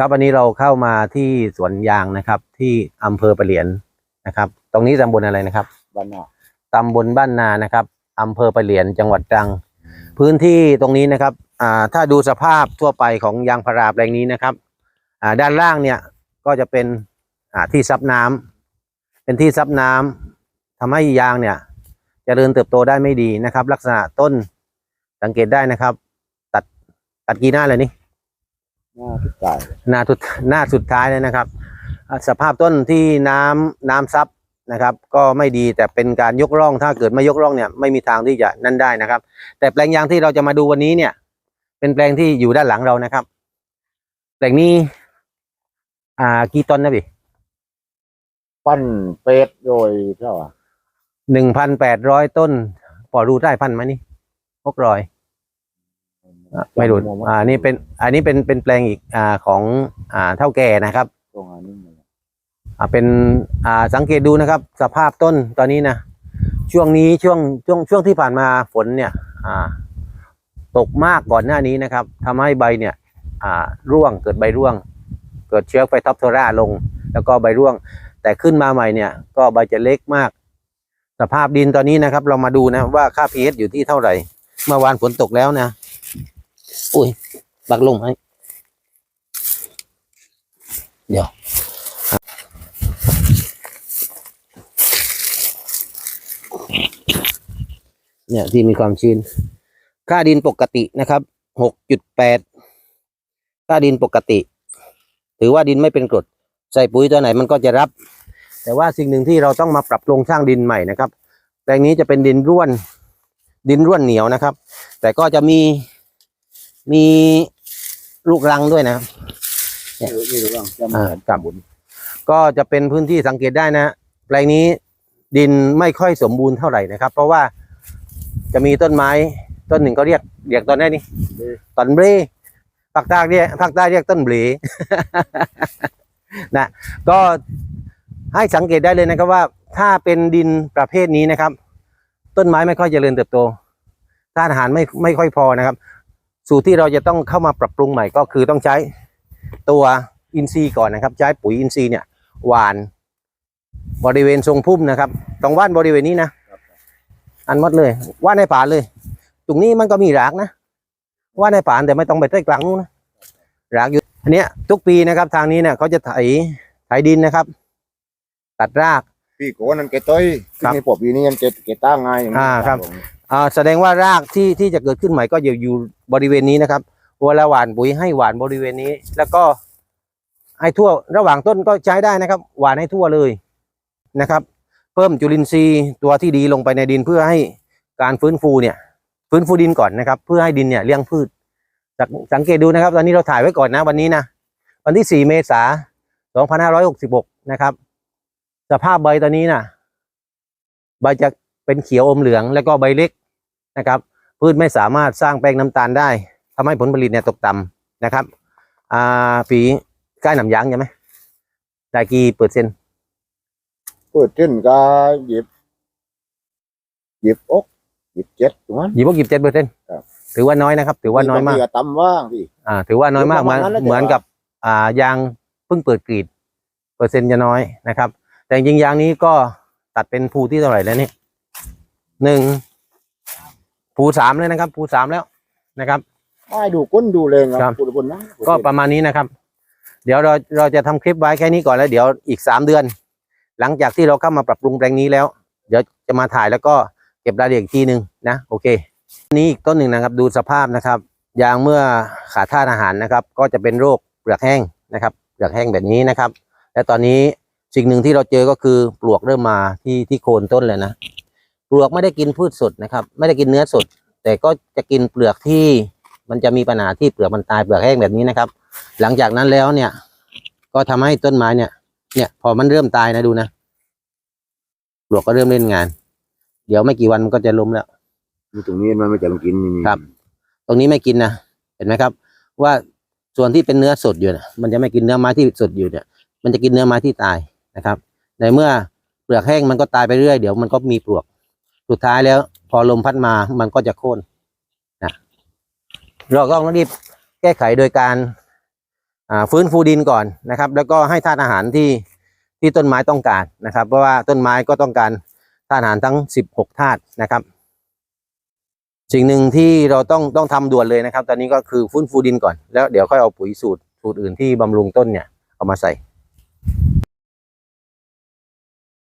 ครับวันนี้เราเข้ามาที่สวนยางนะครับ ที่อำเภอปะเหลียนนะครับ ตรงนี้ตำบลอะไรนะครับบ้านนอกตำบลบ้านนานะครับอำเภอปะเหลียนจังหวัดตรัง พื้นที่ตรงนี้นะครับอ่าถ้าดูสภาพทั่วไปของยางพาราแปลงนี้นะครับอ่าด้านล่างเนี่ยก็จะเป็นอ่าที่ซับน้ำเป็นที่ซับน้ำทำให้ยางเนี่ยเจริญเติบโตได้ไม่ดีนะครับ ลักษณะต้นสังเกตได้นะครับ ตัดตัดกี่หน้าเลยนี่ห น้าทุกกายหน้าทุดหน้าสุดท้ายเลยนะครับอ่าสภาพต้นที่น้ำน้ำซับนะครับ ก็ไม่ดีแต่เป็นการยกร่องถ้าเกิดไม่ยกร่องเนี่ยไม่มีทางที่จะนั่นได้นะครับ แต่แปลงยางที่เราจะมาดูวันนี้เนี่ย เป็นแปลงที่อยู่ด้านหลังเรานะครับ แปลงนี้ อ่ากี่ต้นนะพี่ปั้นเป็ดโดยเท่าไหร่หนึ่งพันแปดร้อยต้นพอรู้ได้พันไหมนี่หกร้อย ไม่รู้อ่านี่เป็น อันนี้เป็นเป็นแปลงอีกอ่าของอ่าเท่าแก่นะครับตรงอันนี้มันอ่าเป็นอ่าสังเกตดูนะครับ สภาพต้นตอนนี้นะช่วงนี้ช่วงช่วงช่วงที่ผ่านมาฝนเนี่ย อ่า ตกมากก่อนหน้านี้นะครับทำให้ใบเนี่ย อ่า ร่วงเกิดใบร่วง เกิดเชื้อไฟท็อปโทราลง แล้วก็ใบร่วง แต่ขึ้นมาใหม่เนี่ย ก็ใบจะเล็กมาก สภาพดินตอนนี้นะครับ เรามาดูนะว่าค่า pH อยู่ที่เท่าไหร่ เมื่อวานฝนตกแล้วนะ อุ้ยบักลงให้เดี๋ยวเนี่ยที่มีความชื้น ค่าดินปกตินะครับ หกจุดแปด ค่าดินปกติ ถือว่าดินไม่เป็นกรด ใส่ปุ๋ยตัวไหนมันก็จะรับ แต่ว่าสิ่งหนึ่งที่เราต้องมาปรับโครงสร้างดินใหม่นะครับ แปลงนี้จะเป็นดินร่วน ดินร่วนเหนียวนะครับ แต่ก็จะมี มีลูกรังด้วยนะครับนี่นี่รู้บ้างจะมาอ่าเห็นครับบุญก็จะเป็นพื้นที่สังเกตได้นะแปลงนี้ดินไม่ค่อยสมบูรณ์เท่าไหร่นะครับ เพราะว่าจะมีต้นไม้ต้นหนึ่งก็เรียกเรียกต้นไหนนี่ต้นเบรภาคใต้เรียกภาคใต้เรียกต้นเบรนะก็ให้สังเกตได้เลยนะครับว่า ถ้าเป็นดินประเภทนี้นะครับ ต้นไม้ไม่ค่อยเจริญเติบโตธาตุอาหารไม่ไม่ค่อยพอนะครับ สูตรที่เราจะต้องเข้ามาปรับปรุงใหม่ก็คือต้องใช้ตัวอินทรีย์ก่อนนะครับ ใช้ปุ๋ยอินทรีย์เนี่ยหวานบริเวณทรงพุ่มนะครับต้องว่านบริเวณนี้นะอันหมดเลยว่านในป่าเลย ตรงนี้มันก็มีรากนะ ว่านในป่าแต่ไม่ต้องไปใต้กลางนู้นนะรากอยู่อันเนี้ยทุกปีนะครับทางนี้เนี่ยเขาจะไถไถดินนะครับ ตัดราก พี่โกนั่นแกต้อยครับที่ในปอบปีนี้ยังแกแกตั้งไงอ่าครับ อ่าแสดงว่ารากที่ที่จะเกิดขึ้นใหม่ก็อยู่อยู่บริเวณนี้นะครับเวลาหว่านปุ๋ยให้หว่านบริเวณนี้ แล้วก็ให้ทั่วระหว่างต้นก็ใช้ได้นะครับ หว่านให้ทั่วเลยนะครับ เพิ่มจุลินทรีย์ตัวที่ดีลงไปในดินเพื่อให้การฟื้นฟูเนี่ย ฟื้นฟูดินก่อนนะครับ เพื่อให้ดินเนี่ยเลี้ยงพืชสังสังเกตดูนะครับ ตอนนี้เราถ่ายไว้ก่อนนะวันนี้นะวันที่ 4 เมษายน 2566 นะครับ สภาพใบตอนนี้นะใบจะเป็นเขียวอมเหลืองแล้วก็ใบเล็ก นะครับ พืชไม่สามารถสร้างแป้งน้ำตาลได้ทำให้ผลผลิตเนี่ยตกต่ำนะครับอ่าปีใกล้หนำยางใช่ไหมได้กี่เปอร์เซ็นต์เปิดขึ้นก็หยิบหยิบอกหยิบเจ็ดถูกไหมยี่สิบกี่เจ็ดเปอร์เซ็นต์ครับถือว่าน้อยนะครับ ถือว่าน้อยมากบงทีต่ำว่างพี่อ่า ถือว่าน้อยมากประเหมืมาอณนนั้นแหละเหมือนกับอ่ายางเพิ่งเปิดกรีด เปอร์เซ็นต์จะน้อยนะครับ แต่จริงๆยางนี้ก็ตัดเป็นภูที่เท่าไหร่แล้วเนี่ยหนึ่ง ภูสามเลยนะครับภูสามแล้วนะครับไม่ดูก้นดูเลงครัครับ บคุณคุณนะก็ประมาณนี้นะครับ เดี๋ยวเราเราจะทำคลิปไว้แค่นี้ก่อนแล้วเดี๋ยวอีกสามเดือน หลังจากที่เราเข้ามาปรับปรุงแปลงนี้แล้ว เดี๋ยวจะมาถ่ายแล้วก็เก็บรายละเอียดอีกทีหนึ่งนะโอเค นี่อีกต้นหนึ่งนะครับดูสภาพนะครับยางเมื่อขาดธาตุอาหารนะครับ ก็จะเป็นโรคเปลือกแห้งนะครับเปลือกแห้งแบบนี้นะครับ และตอนนี้สิ่งหนึ่งที่เราเจอก็คือปลวกเริ่มมาที่ที่โคนต้นเลยนะ ปลวกไม่ได้กินพืชสดนะครับ ไม่ได้กินเนื้อสด แต่ก็จะกินเปลือกที่มันจะมีปัญหาที่เปลือกมันตายเปลือกแห้งแบบนี้นะครับ หลังจากนั้นแล้วเนี่ย ก็ทำให้ต้นไม้เนี่ย เนี่ยพอมันเริ่มตายนะดูนะปลวกก็เริ่มเล่นงาน เดี๋ยวไม่กี่วันมันก็จะล้มแล้วอยู่ตรงนี้มันไม่จะลงกินนี่ครับ ตรงนี้ไม่กินนะเห็นไหมครับ ว่าส่วนที่เป็นเนื้อสดอยู่เนี่ยมันจะไม่กินเนื้อไม้ที่สดอยู่เนี่ย มันจะกินเนื้อไม้ที่ตายนะครับ ในเมื่อเปลือกแห้งมันก็ตายไปเรื่อยเดี๋ยวมันก็มีปลวก สุดท้ายแล้ว พอลมพัดมามันก็จะโค่นนะเราก็ต้องรีบแก้ไขโดยการฟื้นฟูดินก่อนนะครับ แล้วก็ให้ธาตุอาหารที่ที่ต้นไม้ต้องการนะครับ เพราะว่าต้นไม้ก็ต้องการธาตุอาหารทั้ง 16ธาตุนะครับ สิ่งหนึ่งที่เราต้องต้องทำด่วนเลยนะครับ ตอนนี้ก็คือฟื้นฟูดินก่อนแล้วเดี๋ยวค่อยเอาปุ๋ยสูตรสูตรอื่นที่บำรุงต้นเนี่ยเอามาใส่